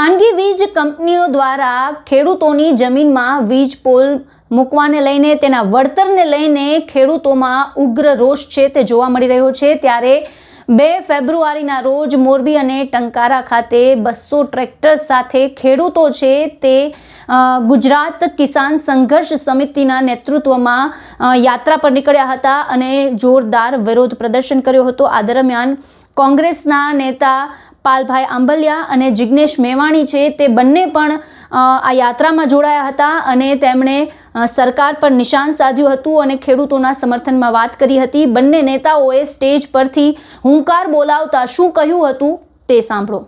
ખાનગી વીજ કંપનીઓ દ્વારા ખેડૂતોની જમીનમાં વીજ પોલ મૂકવાને લઈને, તેના વળતરને લઈને ખેડૂતોમાં ઉગ્ર રોષ છે તે જોવા મળી રહ્યો છે. ત્યારે બે ફેબ્રુઆરીના રોજ મોરબી અને ટંકારા ખાતે બસો ટ્રેક્ટર સાથે ખેડૂતો છે તે ગુજરાત કિસાન સંઘર્ષ સમિતિના નેતૃત્વમાં યાત્રા પર નીકળ્યા હતા અને જોરદાર વિરોધ પ્રદર્શન કર્યો હતો. આ દરમિયાન કોંગ્રેસના નેતા પાલભાઈ આંબલિયા અને જિગ્નેશ મેવાણી છે, તે બંને પણ આ યાત્રામાં જોડાયા હતા અને તેમણે સરકાર પર નિશાન સાધ્યું હતું અને ખેડૂતોના સમર્થનમાં વાત કરી હતી. બંને નેતાઓએ સ્ટેજ પરથી હુંકાર બોલાવતા શું કહ્યું હતું તે સાંભળો.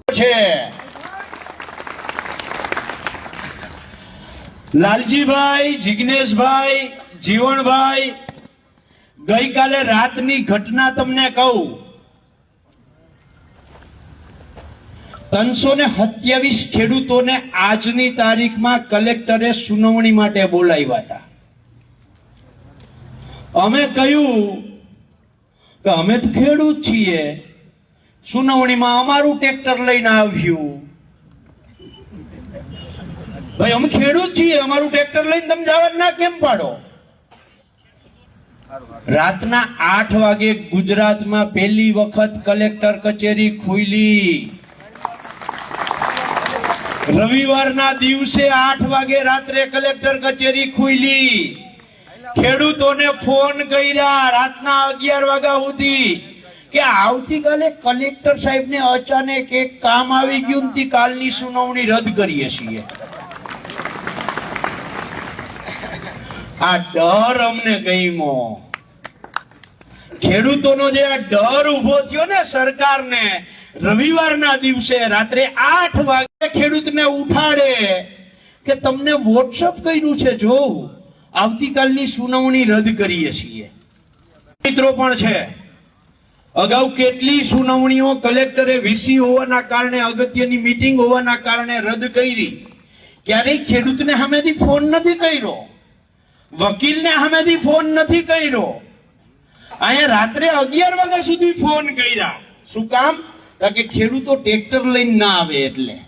લાલજીભાઈ, જિગ્નેશભાઈ, જીવણભાઈ, ગઈકાલે રાતની ઘટના તમને કહું. ત્રણસો ને સત્યાવીસ ખેડૂતોને આજની તારીખમાં કલેક્ટરે સુનાવણી માટે બોલાવ્યા હતા. અમે કહ્યું કે અમે તો ખેડૂત છીએ. સુનાવણીમાં અમારું ટ્રેક્ટર લઈને આવ્યું. ભાઈ, અમે ખેડૂત છીએ, અમારું ટ્રેક્ટર લઈને તમે જવા ના કેમ પાડો? રાતના આઠ વાગે ગુજરાતમાં પહેલી વખત કલેક્ટર કચેરી ખુલી. રવિવારના દિવસે આઠ વાગે રાત્રે કલેક્ટર કચેરી ખુલી ખેડૂતોને ફોન કર્યા રાતના અગિયાર વાગ્યા સુધી કે આવતીકાલે કલેક્ટર સાહેબને અચાનક એક કામ આવી ગયું તે કાલની સુનાવણી રદ કરીએ છીએ. આ ડર અમને ગમ્યો. ખેડૂતોનો જે આ ડર ઊભો થયો ને સરકારને, રવિવારના દિવસે રાત્રે આઠ વાગે ખેડૂતને ઉઠાડે કે તમને વોટ્સઅપ કર્યું છે, જો આવતીકાલની સુનાવણી રદ કરીએ છીએ. મિત્રો પણ છે, અગાઉ કેટલી સુનાવણીઓ કલેક્ટરે વીસી હોવાના કારણે, અગત્યની મિટિંગ હોવાના કારણે રદ કરી. ક્યારેય ખેડૂતને સામેથી ફોન નથી કર્યો. વકીલને સામેથી ફોન નથી કર્યો. અહીંયા રાત્રે અગિયાર વાગ્યા સુધી ફોન કર્યા. શું કામ? કે ખેડૂતો ટ્રેક્ટર લઈને ના આવે એટલે.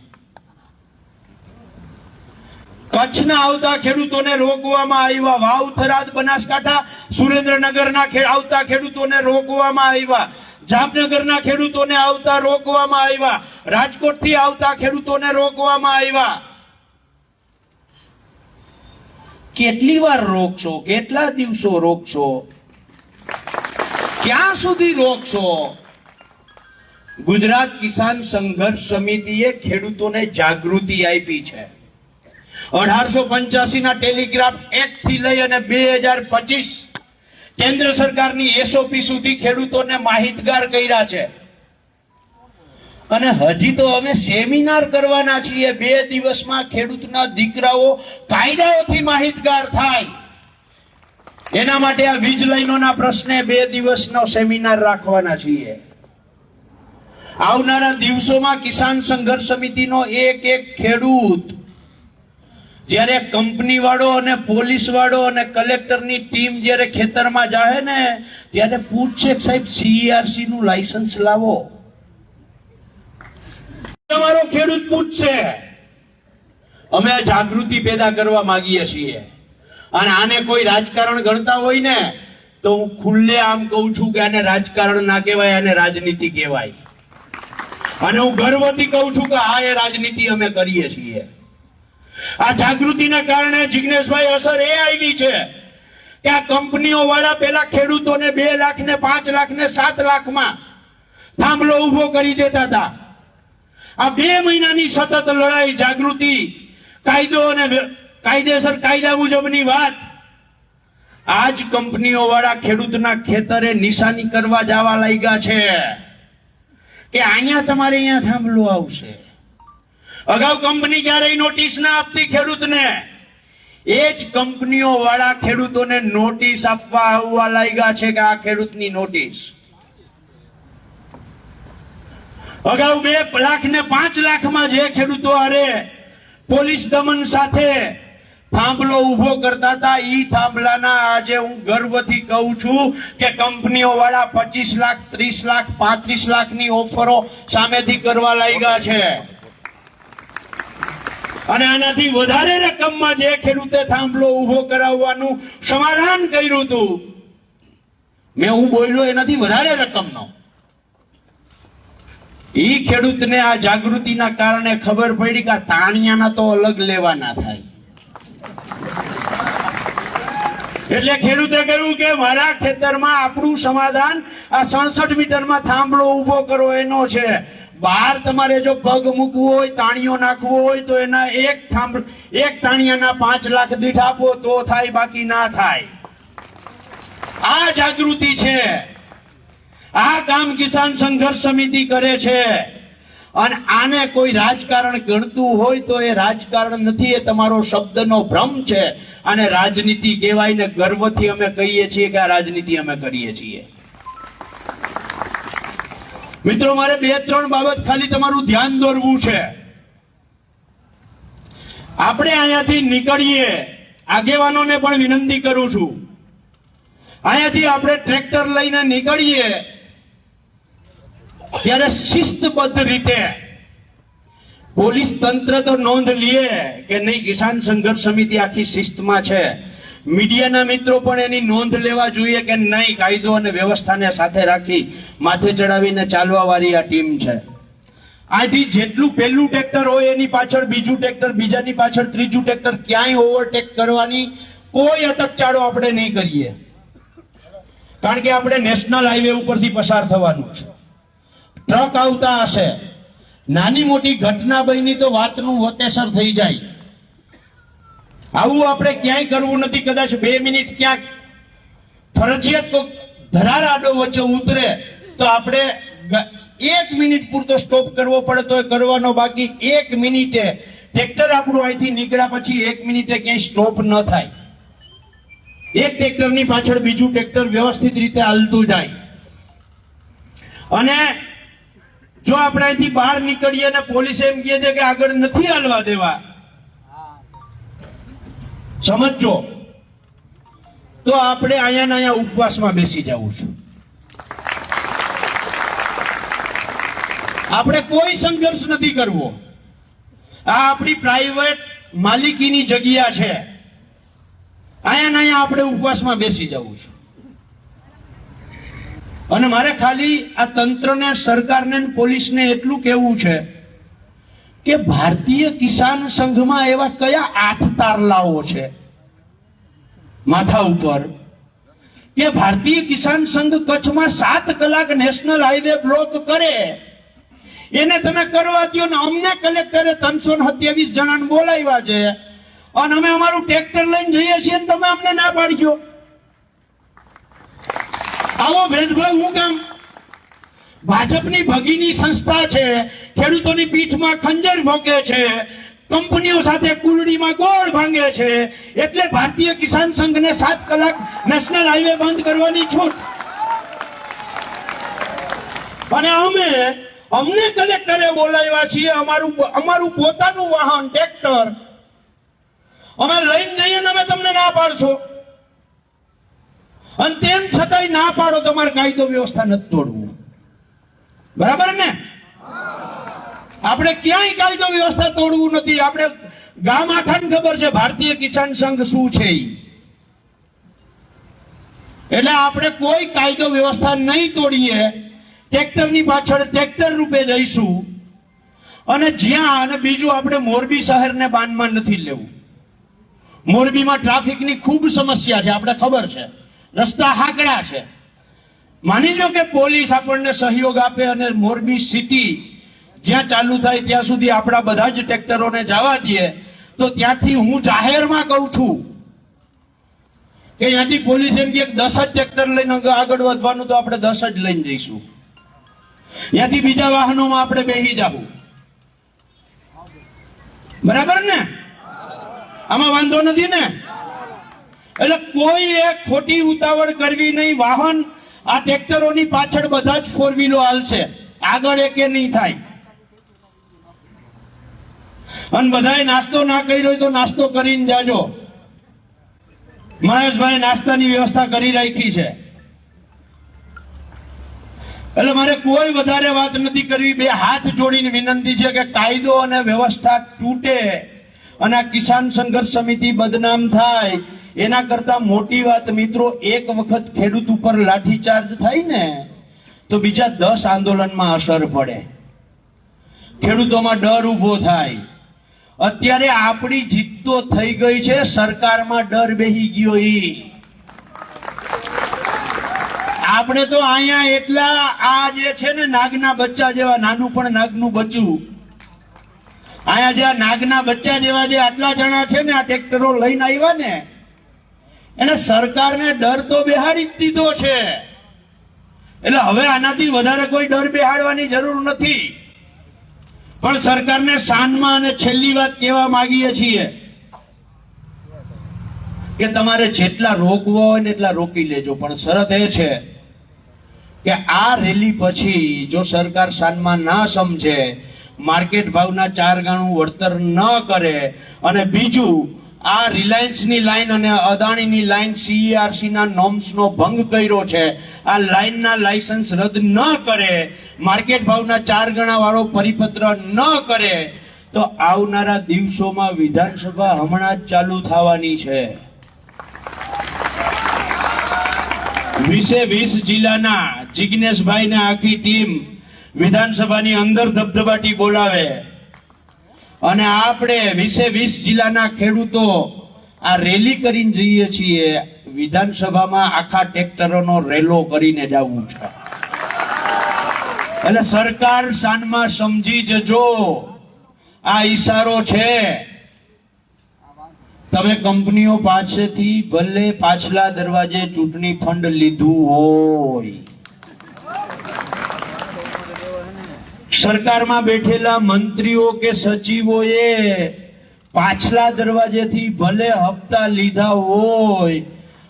કચ્છના આવતા ખેડૂતોને રોકવામાં આવ્યા. વાવ, થરાદ, બનાસકાંઠા, સુરેન્દ્રનગરના આવતા ખેડૂતોને રોકવામાં આવ્યા. જામનગરના ખેડૂતોને આવતા રોકવામાં આવ્યા. રાજકોટથી આવતા ખેડૂતોને રોકવામાં આવ્યા. કેટલી વાર રોકશો? કેટલા દિવસો રોકશો? ક્યાં સુધી રોકશો ગુજરાત કિસાન સંઘર્ષ સમિતિએ ખેડૂતોને જાગૃતિ આપી છે. અઢારસો પંચ્યાસી ના ટેલિગ્રાફ એક્ટથી લઈ અને બે હજાર પચીસ કેન્દ્ર સરકારની એસઓપી સુધી ખેડૂતોને માહિતગાર કર્યા છે. અને હજી તો અમે સેમિનાર કરવાના છીએ. બે દિવસમાં ખેડૂતના દીકરાઓ કાયદાઓથી માહિતગાર થાય. એના માટે આ વીજ લાઈનોના પ્રશ્ને બે દિવસનો સેમિનાર રાખવાના છીએ. આવનારા દિવસોમાં કિસાન સંઘર્ષ સમિતિનો એક એક ખેડૂત, જ્યારે કંપની વાળો અને પોલીસ વાળો અને કલેક્ટરની ટીમ જ્યારે ખેતરમાં જાય ને, ત્યારે પૂછશે સાહેબ સીઆરસી નું લાયસન્સ લાવો. તમારો ખેડૂત પૂછશે. અમે આ જાગૃતિ પેદા કરવા માંગીએ છીએ. અને આને કોઈ રાજકારણ ગણતા હોય ને, તો હું ખુલ્લે આમ કહું છું કે આને રાજકારણ ના કહેવાય, આને રાજનીતિ કહેવાય. અને હું ગર્વથી કહું છું કે આ એ રાજનીતિ અમે કરીએ છીએ. આ જાગૃતિના કારણે જિજ્ઞેશભાઈ અસર એ આવી છે કે આ કંપનીઓ વાળા પેલા ખેડૂતોને બે લાખ ને પાંચ લાખ ને સાત લાખમાં થાંભલો ઊભો કરી દેતા હતા. આ બે મહિનાની સતત લડાઈ, જાગૃતિ, કાયદો અને કાયદેસર કાયદા મુજબની વાત. આજ કંપનીઓ વાળા ખેડૂતના ખેતરે નિશાની કરવા જવા લાગ્યા છે કે અહીંયા તમારે અહીંયા થાંભલો આવશે. અગાઉ કંપની ક્યારેય નોટિસ ના આપતી ખેડૂતને. એ જ કંપનીઓ વાળા ખેડૂતોને નોટિસ આપવા આવવા લાગ્યા છે કે આ ખેડૂતની નોટિસ. અગાઉ બે લાખ ને પાંચ લાખમાં જે ખેડૂતો અરે પોલીસ દમન સાથે થાંભલો ઊભો કરતા હતા. ઈ થાંભલાના આજે હું ગર્વથી કહું છું કે કંપનીઓ વાળા પચીસ લાખ, ત્રીસ લાખ, પાંત્રીસ લાખની ઓફરો સામેથી કરવા લાગ્યા છે. અને આનાથી વધારે રકમમાં જે ખેડૂતે થાંભલો ઊભો કરાવવાનું સમાધાન કર્યું હતું મેં હું બોલ્યો એનાથી વધારે રકમનો. ઈ ખેડૂતને આ જાગૃતિના કારણે ખબર પડી કે આ તાણિયાના તો અલગ લેવાના થાય. એટલે ખેડૂતે કહ્યું કે મારા ખેતરમાં આપણું સમાધાન આ સડસઠ મીટરમાં થાંભલો ઊભો કરો, એનો છે. બહાર તમારે જો પગ મૂકવો હોય, તાણીઓ નાખવો હોય, તો એના એક થાંભ એક તાણિયાના પાંચ લાખ દીઠ આપો, તો થાય, બાકી ના થાય. આ જાગૃતિ છે. આ કામ કિસાન સંઘર્ષ સમિતિ કરે છે. અને આને કોઈ રાજકારણ ગણતું હોય તો એ રાજકારણ નથી, એ તમારો શબ્દનો ભ્રમ છે. અને રાજનીતિ કહેવાય ને ગર્વથી અમે કહીએ છીએ કે આ રાજનીતિ અમે કરીએ છીએ. મિત્રો, મારે બે ત્રણ બાબત ખાલી તમારું ધ્યાન દોરવું છે. આપણે અહીંયાથી નીકળીએ, આગેવાનોને પણ વિનંતી કરું છું. અહીંયાથી આપણે ટ્રેક્ટર લઈને નીકળીએ ત્યારે શિસ્તબદ્ધ રીતે પોલીસ તંત્ર તો નોંધ લે કે નહીં, કિસાન સંઘર્ષ સમિતિ આખી શિસ્તમાં છે. મીડિયાના મિત્રો પણ એની નોંધ લેવા જોઈએ કે નહીં, કાયદો અને વ્યવસ્થાને સાથે રાખી માથે ચડાવીને ચાલવા વાળી આ ટીમ છે. આથી જેટલું પહેલું ટ્રેક્ટર હોય એની પાછળ બીજું ટ્રેક્ટર, બીજાની પાછળ ત્રીજું ટ્રેક્ટર ક્યાંય ઓવરટેક કરવાની કોઈ અટકચાળો આપણે નહીં કરીએ. કારણ કે આપણે નેશનલ હાઈવે ઉપરથી પસાર થવાનું છે. ટ્રક આવતા હશે. નાની મોટી ઘટના બની તો વાતનું વતેસર થઈ જાય. આવું આપણે ક્યાંય કરવું નથી, કદાચ બે મિનિટ ક્યાંક ફરજિયાત કોક ધરાર આડો વચ્ચે ઉતરે તો આપણે એક મિનિટ પૂરતો સ્ટોપ કરવો પડે તો કરવાનો, બાકી એક મિનિટે ટ્રેક્ટર આપણું અહીંથી નીકળ્યા પછી એક મિનિટે ક્યાંય સ્ટોપ ન થાય. એક ટ્રેક્ટરની પાછળ બીજું ટ્રેક્ટર વ્યવસ્થિત રીતે હાલતું જાય. અને જો આપણે અહીંથી બહાર નીકળીએ અને પોલીસ એમ કહે છે કે આગળ નથી હાલવા દેવા. સમજો તો આપણે અહીંયા ને અહીંયા ઉપવાસમાં બેસી જવું છું. આપણે કોઈ સંઘર્ષ નથી કરવો. આ આપણી પ્રાઇવેટ માલિકીની જગ્યા છે. અહીંયા ને અહીંયા આપણે ઉપવાસમાં બેસી જવું છે. અને મારે ખાલી આ તંત્રને, સરકારને પોલીસને એટલું કહેવું છે કે ભારતીય કિસાન સંઘમાં એવા કયા આઠ તારલાઓ છે? માથા ઉપર. કે ભારતીય કિસાન સંઘ કચ્છમાં સાત કલાક નેશનલ હાઈવે બ્લોક કરે. એને તમે કરવા દો ને અમને કલેક્ટરે ત્રણસો ને સત્યાવીસ જણાને બોલાવ્યા છે. અને અમે અમારું ટ્રેક્ટર લઈને જઈએ છીએ તમે અમને ના પાડજો આવો ભેદભાવ, હું કામ? ભાજપની ભગીની સંસ્થા છે, ખેડૂતોની પીઠમાં ખંજર ભોગે છે, કંપનીઓ સાથે કુલડીમાં ગોળ ભાંગે છે, એટલે ભારતીય કિસાન સંઘને સાત કલાક નેશનલ હાઈવે બંધ કરવાની છૂટ. અને અમે, અમને કલેક્ટરે બોલાવ્યા છીએ, અમારું અમારું પોતાનું વાહન, ટ્રેક્ટર. અમે લઈને જઈએ ને અમે તમને ના પાડશો. અને તેમ છતાંય ના પાડો તમારે કાયદો વ્યવસ્થા નથી તોડવું. બરાબર ને? આપણે ક્યાંય કાયદો વ્યવસ્થા તોડવું નથી. આપણે ગામ આખાને ખબર છે, ભારતીય કિસાન સંઘ શું છે એટલે આપણે કોઈ કાયદો વ્યવસ્થા નહીં તોડીએ, ટ્રેક્ટરની પાછળ ટ્રેક્ટર રૂપે જઈશું અને જ્યાં અને બીજું આપણે મોરબી શહેરને બાનમાં નથી લેવું. મોરબીમાં ટ્રાફિકની ખૂબ સમસ્યા છે, આપણે ખબર છે. રસ્તા હાકડા છે. માની લો કે પોલીસ આપણને સહયોગ આપે અને મોરબી સ્થિતિ જ્યાં ચાલુ થાય ત્યાં સુધી આપણા બધા જ ટ્રેક્ટરોને જવા દઈએ તો ત્યાંથી હું જાહેરમાં કહું છું કે ત્યાંથી પોલીસ એમ કે દસ જ ટ્રેક્ટર લઈને આગળ વધવાનું તો આપણે દસ જ લઈને જઈશું. ત્યાંથી બીજા વાહનોમાં આપણે બેસી જવું બરાબર ને? આમાં વાંધો નથી ને? એટલે કોઈ એક ખોટી ઉતાવળ કરવી નહીં. વાહન આ ટ્રેક્ટરોની પાછળ બધા જ ફોર વ્હીલો હાલશે. આગળ એકે નહીં થાય. અને બધાએ નાસ્તો ના કર્યો હોય તો નાસ્તો કરીને જાજો. મહેશભાઈ નાસ્તાની વ્યવસ્થા કરી રાખી છે. એટલે મારે કોઈ વધારે વાત નથી કરવી. બે હાથ જોડીને વિનંતી છે કે કાયદો અને વ્યવસ્થા તૂટે અને કિસાન સંઘર્ષ સમિતિ બદનામ થાય. એના કરતા મોટી વાત મિત્રો, એક વખત ખેડૂત ઉપર લાઠીચાર્જ થાય ને, તો બીજા દસ આંદોલનમાં અસર પડે. ખેડૂતોમાં ડર ઊભો થાય. અત્યારે આપણી જીત તો થઈ ગઈ છે, સરકારમાં ડર બેહી ગયો ઈ આપણે તો અહીંયા એટલા, આ જે છે ને નાગના બચ્ચા જેવા, નાનું પણ નાગનું બચ્ચું. અહીંયા જે નાગના બચ્ચા જેવા જે આટલા જણા છે ને, આ ટ્રેક્ટરો લઈને આવ્યા ને એને સરકારને ડર તો બેહાડી જ દીધો છે. એટલે હવે આનાથી વધારે કોઈ ડર બેહાડવાની જરૂર નથી. પણ સરકારને શાનમાં અને છેલ્લી વાત કહેવા માંગીએ છીએ કે તમારે જેટલા રોકવો હોય ને એટલા રોકી લેજો. પણ શરત એ છે કે આ રેલી પછી જો સરકાર શાનમાં ના સમજે, માર્કેટ ભાવના ચાર ગણું વળતર ન કરે અને બીજું આ રિલાયન્સની લાઈન અને અદાણીની લાઈન સીઈઆરસી ના નોર્મ્સ નો ભંગ કર્યો છે. આ લાઈનના લાયસન્સ રદ ન કરે, માર્કેટ ભાવના ચાર ગણા વાળો પરિપત્ર ન કરે, તો આવનારા દિવસોમાં વિધાનસભા હમણાં જ ચાલુ થવાની છે. વીસે વીસ જિલ્લાના જિજ્ઞેશભાઈ ને આખી ટીમ વિધાનસભાની અંદર ધબધબાટી બોલાવે. અને આપણે વીસે વીસ જિલ્લાના ખેડૂતો આ રેલી કરીને જઈએ છીએ. વિધાનસભામાં આખા ટ્રેક્ટરોનો રેલો કરીને જવું છે. એટલે સરકાર શાનમાં સમજી જજો. આ ઈશારો છે. તમે કંપનીઓ પાસેથી ભલે પાછલા દરવાજે ચૂંટણી ફંડ લીધું હોય. સરકારમાં બેઠેલા મંત્રીઓ કે સચિવોએ પાછલા દરવાજેથી ભલે હપ્તા લીધા હોય,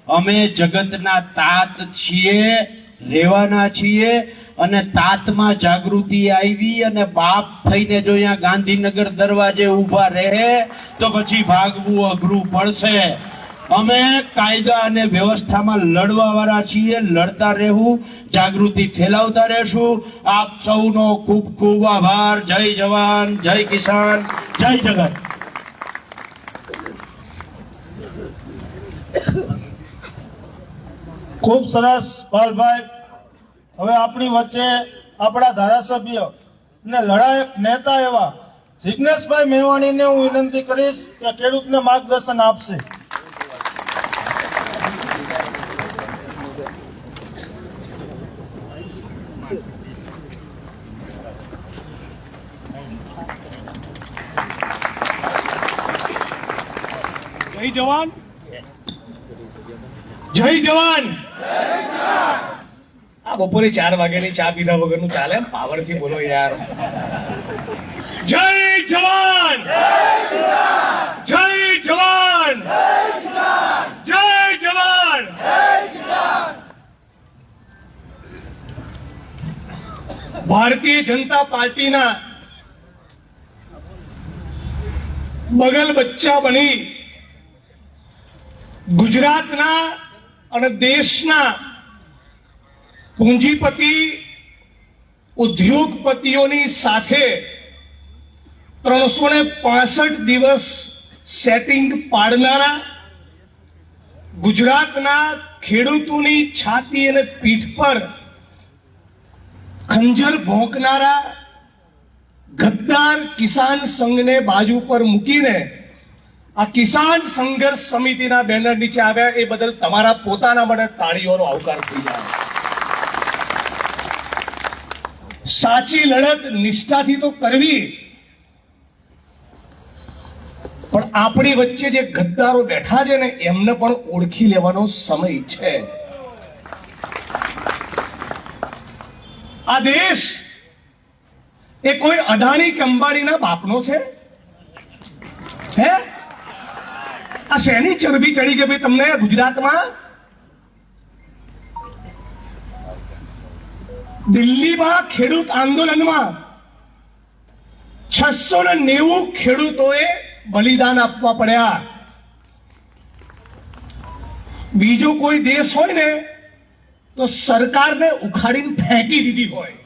અમે જગતના તાત છીએ, રહેવાના છીએ અને તાતમાં જાગૃતિ આવી અને બાપ થઈને જો અહીંયા ગાંધીનગર દરવાજે ઊભા રહે, તો પછી ભાગવું અઘરું પડશે. અમે કાયદા અને વ્યવસ્થામાં લડવા વાળા છીએ, લડતા રહેવું, જાગૃતિ ફેલાવતા રહેશું. આપ સૌનો ખૂબ ખૂબ આભાર. જય જવાન, જય કિસાન, જય જગત. ખૂબ સરસ, પાલભાઈ. હવે આપણી વચ્ચે આપણા ધારાસભ્ય અને લડાયક નેતા એવા જિજ્ઞેશભાઈ મેવાણીને હું વિનંતી કરીશ કે ખેડૂતને માર્ગદર્શન આપશે. જય જવાન. જય જવાન. આ બપોરે ચાર વાગ્યાની ચા પીધા વગરનું ચાલે પાવરથી બોલો યાર. જય જવાન. જય જવાન. જય જવાન. ભારતીય જનતા પાર્ટીના બગલ બચ્ચા બની ગુજરાતના અને દેશના પૂંજીપતિ, ઉદ્યોગપતિઓની સાથે ત્રણસો ને પાસઠ દિવસ સેટિંગ પાડનારા ગુજરાતના ખેડૂતોની છાતી અને પીઠ પર ખંજર ભોંકનારા ગદ્દાર કિસાન સંઘને બાજુ પર મૂકીને આ કિસાન સંઘર્ષ સમિતિના બેનર નીચે આવ્યા, એ બદલ તમારા પોતાના માટે તાળીઓનો આવકાર થઈ જાય. સાચી લડત નિષ્ઠાથી તો કરવી. પણ આપણી વચ્ચે જે ગદ્દારો બેઠા છે ને, એમને પણ ઓળખી લેવાનો સમય છે. આ દેશ એ કોઈ અદાણી કે અંબાણીના બાપનો છે? હે? આ શેની ચરબી ચડી ગઈ ભાઈ તમને ગુજરાતમાં? દિલ્હીમાં ખેડૂત આંદોલનમાં છસો ને નેવું ખેડૂતોએ બલિદાન આપવા પડ્યા. બીજો કોઈ દેશ હોય ને, તો સરકારને ઉખાડીને ફેંકી દીધી હોય.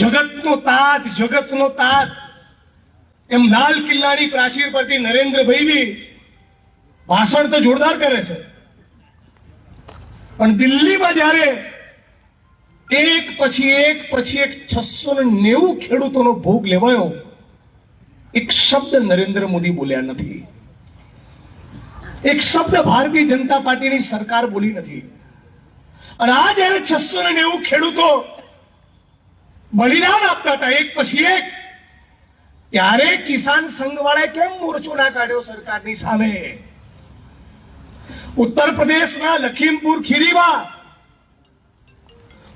જગતનો તાત જગતનો તાત. એમ લાલ કિલ્લાની પ્રાચીર પરથી નરેન્દ્રભાઈ બી ભાષણ તો જોરદાર કરે છે. પણ દિલ્હીમાં જ્યારે એક પછી એક પછી એક છસો ને નેવું ખેડૂતોનો ભોગ લેવાયો, એક શબ્દ નરેન્દ્ર મોદી બોલ્યા નથી. એક શબ્દ ભારતીય જનતા પાર્ટીની સરકાર બોલી નથી. અને આ જયારે છસો ને નેવું ખેડૂતો બલિદાન આપતા હતા, એક પછી એક ત્યારે કિસાન સંઘ વાળાએ કેમ મોરચો ના કાઢ્યો સરકારની સામે? ઉત્તર પ્રદેશના લખીમપુર ખીરીમાં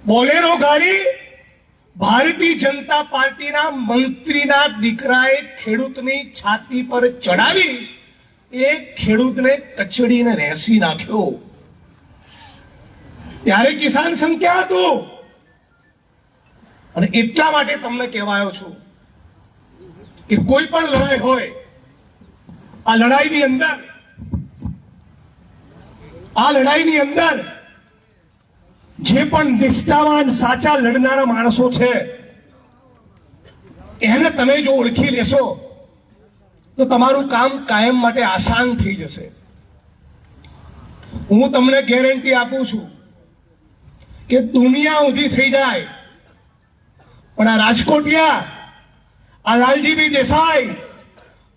બોલેરો ગાડી ભારતીય જનતા પાર્ટીના મંત્રીના દીકરાએ ખેડૂતની છાતી પર ચડાવી એ ખેડૂતને કચડીને રેસી નાખ્યો. ત્યારે કિસાન સંઘ ક્યાં હતું? અને એટલા માટે તમને કહેવાયો છું કે કોઈ પણ લડાઈ હોય, આ લડાઈની અંદર, આ લડાઈની અંદર જે પણ નિષ્ઠાવાન, સાચા લડનારા માણસો છે, એને તમે જો ઓળખી લેશો, તો તમારું કામ કાયમ માટે આસાન થઈ જશે. હું તમને ગેરંટી આપું છું કે દુનિયા ઊંધી થઈ જાય, પણ આ રાજકોટિયા આ લાલજીભાઈ દેસાઈ,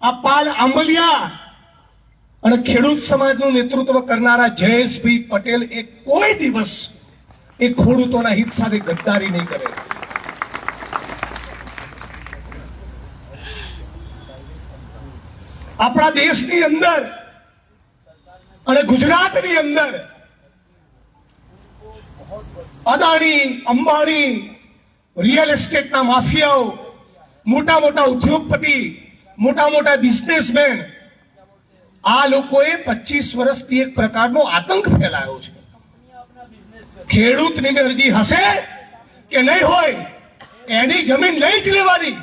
આ પાલ આંબલિયા અને ખેડૂત સમાજનું નેતૃત્વ કરનારા જયેશભાઈ પટેલ એ કોઈ દિવસ એ ખેડૂતોના હિત સાથે ગદ્દારી નહીં કરે. આપણા દેશની અંદર અને ગુજરાતની અંદર અદાણી, અંબાણી, રિયલ એસ્ટેટના માફિયાઓ મોટા મોટા ઉદ્યોગપતિ, મોટા મોટા બિઝનેસમેન આ લોકોએ પચીસ વર્ષથી એક પ્રકારનો આતંક ફેલાયો છે. ખેડૂતની અરજી હશે કે નહીં હોય, એની જમીન લઈ જ લેવાની.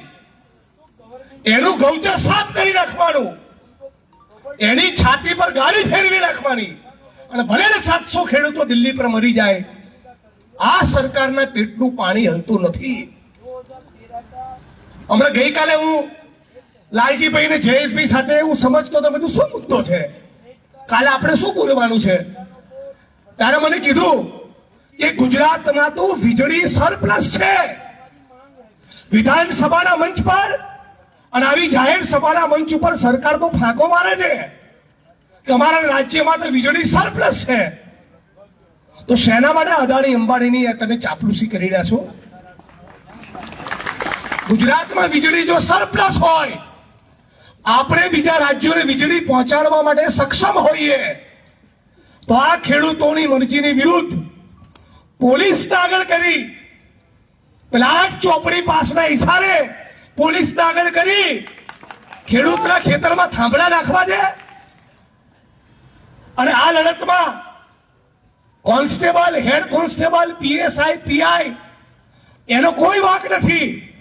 એનું ગૌચર સાફ કરી નાખવાનું. એની છાતી પર ગાડી ફેરવી નાખવાની. અને ભલે ને સાતસો ખેડૂતો દિલ્હી પર મરી જાય, આ સરકારના પેટનું પાણી હલતું નથી. હમણાં ગઈકાલે હું લાલજીભાઈ ને જયેશભાઈ સાથે હું સમજતો હતો બધું શું મુદ્દો છે? કાલે આપણે શું બોલવાનું છે? ત્યારે મને કીધું કે ગુજરાતમાં તો વીજળી સરપ્લસ છે. વિધાનસભાના મંચ પર અને આવી જાહેર સભાના મંચ ઉપર સરકાર તો ફાંકો મારે છે. કે અમારા રાજ્યમાં તો વીજળી સરપ્લસ છે. તો શેના માટે અદાણી અંબાણીની તમે ચાપલુસી કરી રહ્યા છો? ગુજરાતમાં વીજળી જો સરપ્લસ હોય, આપણે બીજા રાજ્યોને વીજળી પહોંચાડવા માટે સક્ષમ હોઈએ. તો આ ખેડૂતોની મરજીની વિરુદ્ધ પોલીસ આગળ કરી, પ્લાટ ચોપડી પાસના ઇશારે પોલીસ આગળ કરી, ખેડૂતના ખેતરમાં થાંભલા નાખવા દે. અને આ લડતમાં constable, head constable, PSI, PI, એનો કોઈ વાંક નથી.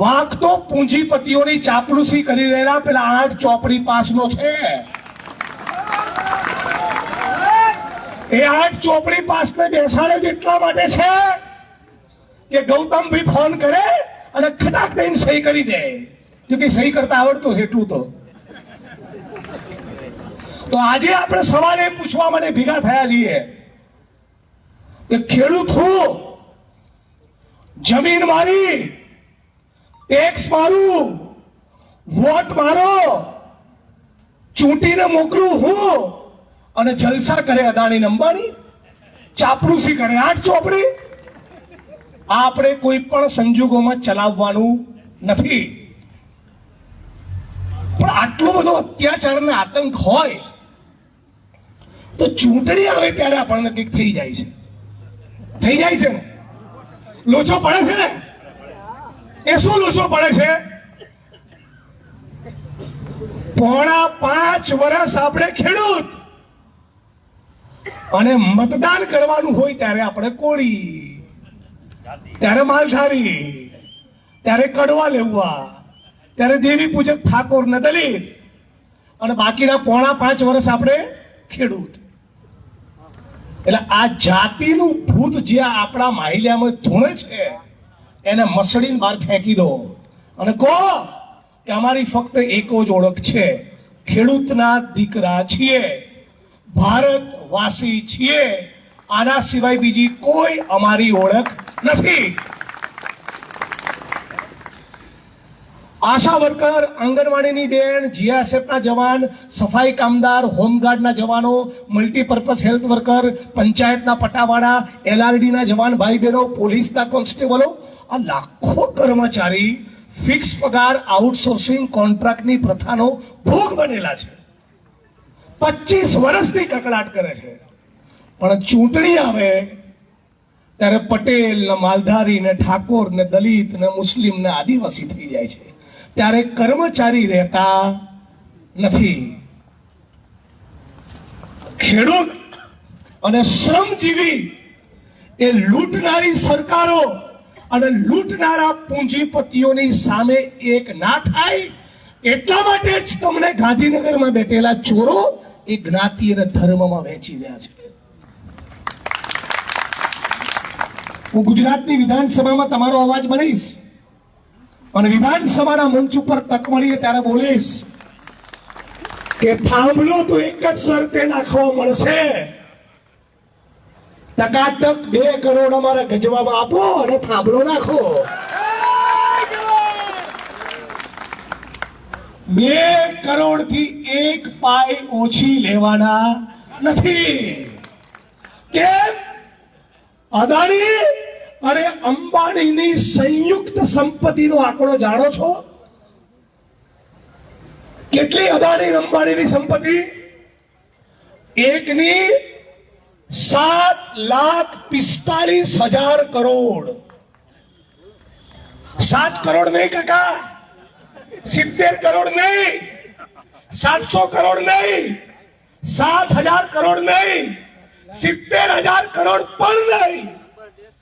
વાંક તો પૂંજીપતિઓની ચાપલુસી કરી રહેલા પેલા આઠ ચોપડી પાસનો છે. એ આઠ ચોપડી પાસને બેસાડે એટલા માટે છે કે ગૌતમ ભી ફોન કરે અને ખટાક દઈને સહી કરી દે. જો કે સહી કરતા આવડતું છે એટલું તો. તો આજે આપણે સવાલ એ પૂછવા માટે ભેગા થયા છીએ કે ખેડૂત હું? જમીન મારી ટેક્સ મારું વોટ મારો? ચૂંટીને મોકલું હું? અને જલસા કરે અદાણી અંબાણી? ચાપડુસી કરે આઠ ચોપડી? આ આપણે કોઈ પણ સંજોગોમાં ચલાવવાનું નથી. પણ આટલો બધો અત્યાચાર અને આતંક હોય, તો ચૂંટણી આવે ત્યારે આપણને કંઈક થઈ જાય છે. થઈ જાય છે ને? લોચો પડે છે ને? એ શું લોચો પડે છે? પોણા પાંચ વર્ષ આપણે ખેડૂત. અને મતદાન કરવાનું હોય ત્યારે આપણે કોળી. ત્યારે માલધારી. ત્યારે કડવા લેવા. ત્યારે દેવી પૂજક ઠાકોર ને દલિત. અને બાકીના પોણા પાંચ વર્ષ આપણે ખેડૂત. એટલે આ જાતિનું ભૂત જે આપણા માહિલ્યામાં ધૂણે છે એને મસળીને બહાર ફેંકી દો. અને કહો કે અમારી ફક્ત એક જ ઓળખ છે. ખેડૂતના દીકરા છીએ. ભારત વાસી છીએ. આના સિવાય બીજી કોઈ અમારી ઓળખ નથી. આશા વર્કર, આંગણવાડીની બેન જીઆરએસએફના જવાન, સફાઈ કામદાર હોમગાર્ડના જવાનો, મલ્ટીપર્પઝ હેલ્થ વર્કર, પંચાયતના પટાવાળા, એલઆરડીના જવાન ભાઈ બહેનો પોલીસના કોન્સ્ટેબલો આ લાખો કર્મચારી ફિક્સ પગાર આઉટસોર્સિંગ કોન્ટ્રાક્ટની પ્રથાનો ભોગ બનેલા છે. પચીસ વર્ષથી કકડાટ કરે છે. પણ ચૂંટણી આવે ત્યારે પટેલ ને માલધારી ને ઠાકોર ને દલિત ને મુસ્લિમ ને આદિવાસી થઈ જાય છે. ત્યારે કર્મચારી રહેતા નથી. ખેડૂત અને શ્રમજીવી એ લૂંટનારી સરકારો અને લૂંટનારા પૂંજીપતિઓની સામે એક ના થાય, એટલા માટે જ તમને ગાંધીનગરમાં બેઠેલા ચોરો એ જ્ઞાતિ અને ધર્મમાં વહેંચી રહ્યા છે. હું ગુજરાતની વિધાનસભામાં તમારો અવાજ બનીશ અને વિધાનસભાના મંચ ઉપર તક મળીએ ત્યારે બોલીશ કે થાંભલો તો એક જ શરતે નાખવા મળશે. ટકાટક બે કરોડ અમારા ગજવામાં આપો અને થાંભલો નાખો. બે કરોડથી એક પાય ઓછી લેવાના નથી. કેમ? અદાણી અને અંબાણીની સંયુક્ત સંપત્તિનો આંકડો જાણો છો? કેટલી અદાણી અંબાણીની સંપત્તિ? એકની સાત લાખ પિસ્તાલીસ હજાર કરોડ સાત કરોડ નહીં કાકા સિત્તેર કરોડ નહીં સાતસો કરોડ નહીં સાત હજાર કરોડ નહીં સિત્તેર હજાર કરોડ પણ નહીં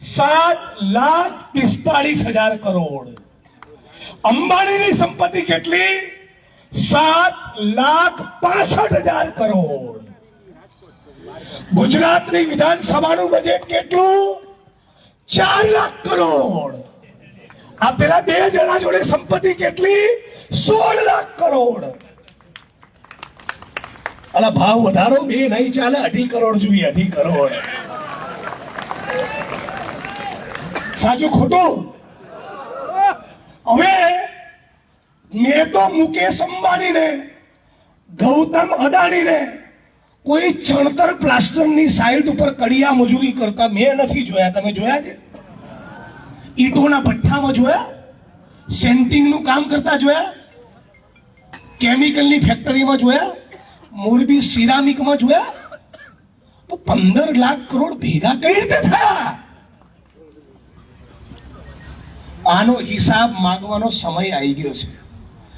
સાત લાખ પિસ્તાળીસ હજાર કરોડ અંબાણીની સંપત્તિ કેટલી સાત લાખ પાસઠ હજાર કરોડ ગુજરાતની વિધાનસભાનું બજેટ કેટલું? ચાર લાખ કરોડ. આ પેલા બે જણા જોડે સંપત્તિ કેટલી? સોળ લાખ કરોડ. અલા, ભાવ વધારો બે નહીં ચાલે, અઢી કરોડ જોઈએ, અઢી કરોડ. સાચું ખોટું? હવે મેં તો મુકેશ અંબાણીને, ગૌતમ અદાણીને કોઈ ચણતર પ્લાસ્ટરની સાઈડ ઉપર કડિયા મજૂરી કરતા મેં નથી જોયા. તમે જોયા છે? ઈટોના ભઠ્ઠામાં જોયા? સેન્ટિંગનું કામ કરતા જોયા? કેમિકલની ફેક્ટરીમાં જોયા? મોરબી સિરામિકમાં જોયા? તો પંદર લાખ કરોડ ભેગા કઈ રીતે થયા? આનો હિસાબ માંગવાનો સમય આવી ગયો છે.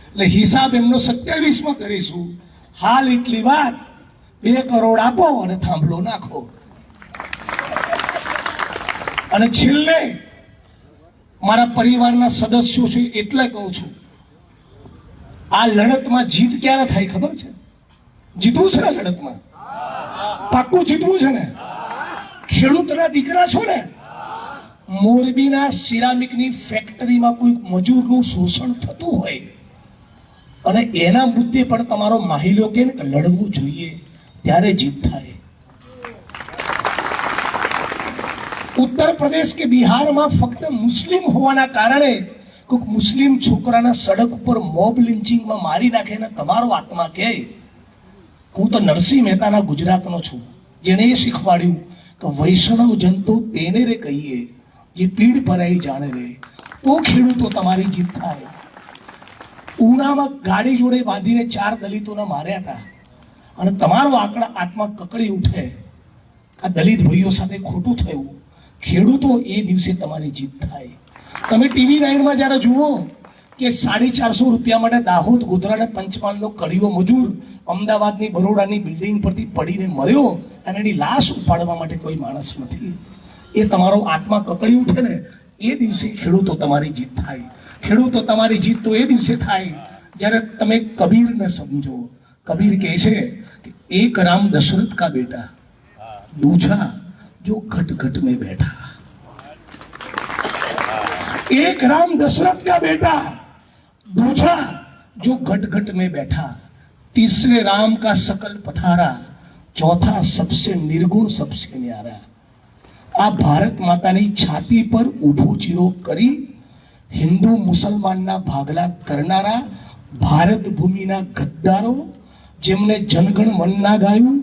એટલે હિસાબ એમનો સત્યાવીસમાં કરીશું. હાલ એટલી વાત. બે કરોડ આપો અને થાંભલો નાખો. અને છેલ્લે મારા પરિવારના સદસ્યો છે, એટલે કહું છું, આ લડતમાં જીત ક્યારે થાય ખબર છે? જીતવું છે ને લડતમાં? પાક્કું જીતવું છે ને? ખેડૂતના દીકરા છો ને? મોરબીના સિરામિકની ફેક્ટરીમાં કોઈ મજૂરનું શોષણ થતું હોય. અને એના મુદ્દે પણ તમારો માહિલો કે લડવું જોઈએ. ત્યારે જીત થાય. ઉત્તર પ્રદેશ કે બિહારમાં ફક્ત મુસ્લિમ હોવાના કારણે કોઈક મુસ્લિમ છોકરાના સડક ઉપર મોબ લિન્ચિંગમાં મારી નાખે ને તમારો આત્મા કહે, હું તો નરસિંહ મહેતાના ગુજરાતનો છું. જેણે એ શીખવાડ્યું કે વૈષ્ણવ જંતુ તેને રે કહીએ, જે પીડ ભરાઈ જાણે રે. તો ખેડૂતો તમારી જીત થાય. ઉનામાં ગાડી જોડે બાંધીને ચાર દલિતોને માર્યા હતા. અને તમારો આંકડા આત્મા કકળી ઉઠે. આ દલિત ભાઈઓ સાથે ખોટું થયું. ખેડૂતો એ દિવસે તમારી જીત થાય. તમે ટીવી નાઇનમાં જ્યારે જુઓ કે સાડી ચારસો રૂપિયા માટે દાહોદ, ગોધરા અને પંચમહાલનો કડીઓ મજૂર અમદાવાદની બરોડાની બિલ્ડિંગ પરથી પડીને મર્યો અને એની લાશ ઉપાડવા માટે કોઈ માણસ નથી. એ તમારો આત્મા કકળી ઉઠે ને એ દિવસે ખેડૂતો તમારી જીત થાય. ખેડૂતો તમારી જીત તો એ દિવસે થાય જ્યારે તમે કબીરને સમજો. કબીર કહે છે કે એક રામ દશરથ કા બેટા दूजा जो घट घट में बैठा एक राम दशरथ का बेटा दूसरा जो घट घट में बैठा तीसरे राम का सकल पथारा चौथा सबसे निर्गुण सबसे न्यारा આ ભારત માતાની છાતી પર ઊભો ચીરો કરી હિન્દુ મુસલમાનના ભાગલા કરનારા ભારત ભૂમિના ગદ્દારો જેમણે જનગણ મન ના ગાયું,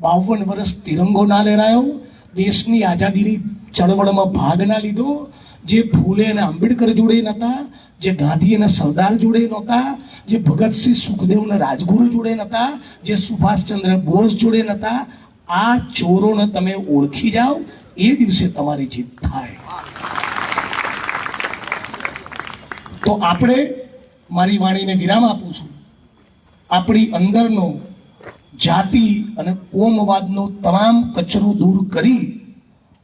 બાવન વર્ષ તિરંગો ના લહેરાયો, દેશની આઝાદીની ચળવળમાં ભાગ ના લીધો, જે ફૂલે અને આંબેડકર જોડે નહોતા, જે ગાંધી અને સરદાર જોડે નહોતા, જે ભગતસિંહ સુખદેવ અને રાજગુરુ જોડે નહોતા, જે સુભાષચંદ્ર બોઝ જોડે નહોતા, આ ચોરોને તમે ઓળખી જાઓ, એ દિવસે તમારી જીત થાય. તો આપણે મારી વાણીને વિરામ આપું છું. આપણી અંદરનો જાતિ અને કોમવાદનો તમામ કચરો દૂર કરી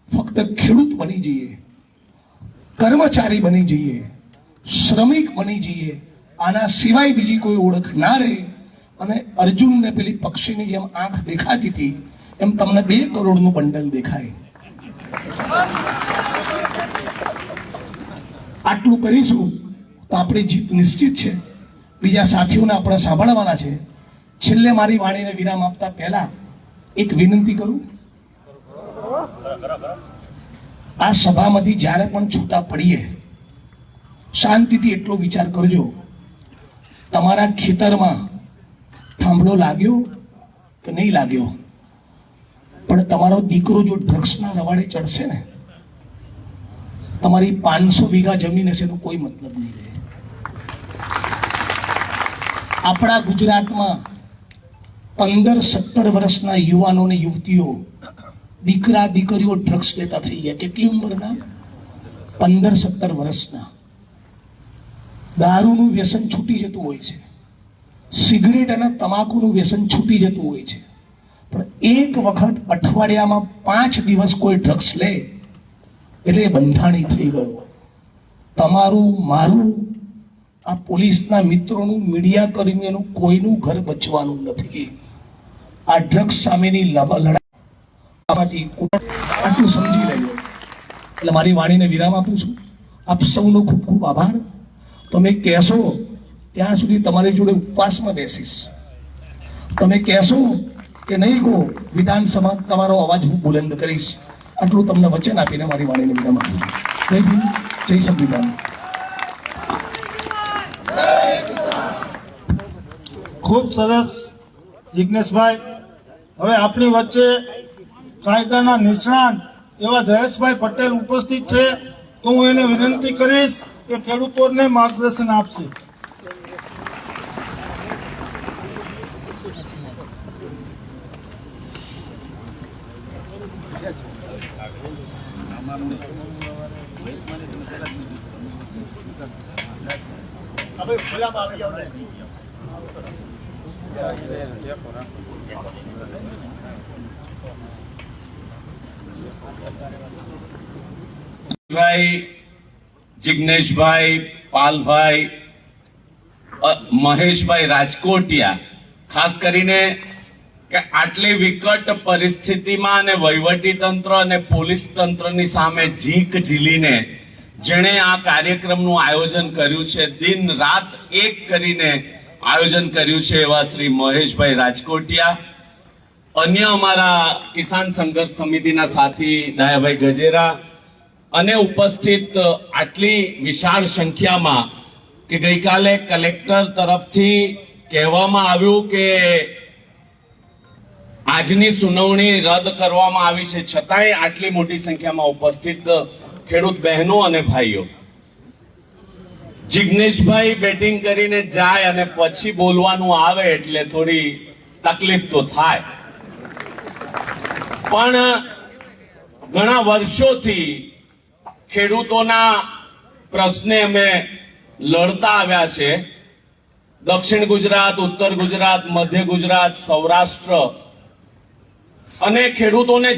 ફક્ત ખેડૂત બની જઈએ, કર્મચારી બની જઈએ, શ્રમિક બની જઈએ, આના સિવાય બીજી કોઈ ઓળખ ના રહે. અને અર્જુનને પેલી પક્ષીની જેમ આંખ દેખાતી હતી, એમ તમને બે કરોડનું બંડલ દેખાય. આટલું કરીશું તો આપણી જીત નિશ્ચિત છે. બીજા સાથીઓને આપણે સાંભળવાના છે. છેલ્લે મારી વાણીને વિરામ આપતા પહેલા એક વિનંતી કરું. આ સભામાંથી જ્યારે પણ છૂટા પડીએ, શાંતિથી એટલો વિચાર કરજો. તમારા ખેતરમાં થાંભલો લાગ્યો કે નહીં લાગ્યો? પણ તમારો દીકરો જો ડ્રગ્સના રવાડે ચડશે ને, તમારી પાંચસો વીઘા જમીન હશે તો કોઈ મતલબ નહીં રહે. આપણા ગુજરાતમાં પંદર, સત્તર વર્ષના યુવાનો અને યુવતીઓ દીકરા, દીકરીઓ ડ્રગ્સ લેતા થઈ ગયા. કેટલી ઉંમરના? પંદર, સત્તર વર્ષના. દારૂનું વ્યસન છૂટી જતું હોય છે. સિગરેટ અને તમાકુનું વ્યસન છૂટી જતું હોય છે. પણ એક વખત અઠવાડિયામાં પાંચ દિવસ કોઈ ડ્રગ્સ લે, એટલે બંધાણી થઈ ગયો. તમારું, મારું આ પોલીસના મિત્રોનું, મીડિયા કર્મીઓનું કોઈનું ઘર બચવાનું નથી. આ ડ્રગ્સ સામેની લડાઈ આટલું સમજી લેજો એટલે મારી વાણીને વિરામ આપું છું. આપ સૌનો ખૂબ ખૂબ આભાર. તમે કહેશો, ત્યાં સુધી તમારી જોડે ઉપવાસમાં બેસીશ. તમે કહેશો કે નહીં કહો, વિધાનસભા તમારો અવાજ હું બુલંદ કરીશ. આટલું તમને વચન આપીને મારી વાણીને વિરામ આપું જય સંવિધાન. ખૂબ સરસ જિજ્ઞેશભાઈ હવે આપણી વચ્ચે કાયદાના નિષ્ણાંત એવા જયેશભાઈ પટેલ ઉપસ્થિત છે. તો હું એને વિનંતી કરીશ કે ખેડૂતોને માર્ગદર્શન આપશે ભાઈ જિગ્નેશભાઈ પાલભાઈ મહેશભાઈ રાજકોટિયા, ખાસ કરીને કે આટલી વિકટ પરિસ્થિતિમાં અને વહીવટી તંત્ર અને પોલીસ તંત્રની સામે ઝીંક ઝીલીને જેણે આ કાર્યક્રમનું આયોજન કર્યું છે, દિન રાત એક કરીને આયોજન કર્યું છે એવા શ્રી મહેશભાઈ રાજકોટિયા. અન્ય અમારા કિસાન સંઘર્ષ સમિતિના સાથી દયાભાઈ ગજેરા અને ઉપસ્થિત આટલી વિશાળ સંખ્યામાં કે ગઈકાલે કલેક્ટર તરફથી કહેવામાં આવ્યું કે આજની સુનાવણી રદ કરવામાં આવી છે. છતાંય આટલી મોટી સંખ્યામાં ઉપસ્થિત ખેડૂત બહેનો અને ભાઈઓ. જિગ્નેશભાઈ બેટિંગ કરીને જાય અને પછી બોલવાનું આવે એટલે થોડી તકલીફ તો થાય. પણ ઘણા વર્ષોથી ખેડૂતોના પ્રશ્ને અમે લડતા આવ્યા છે. દક્ષિણ ગુજરાત, ઉત્તર ગુજરાત, મધ્ય ગુજરાત, સૌરાષ્ટ્ર. અને ખેડૂતોને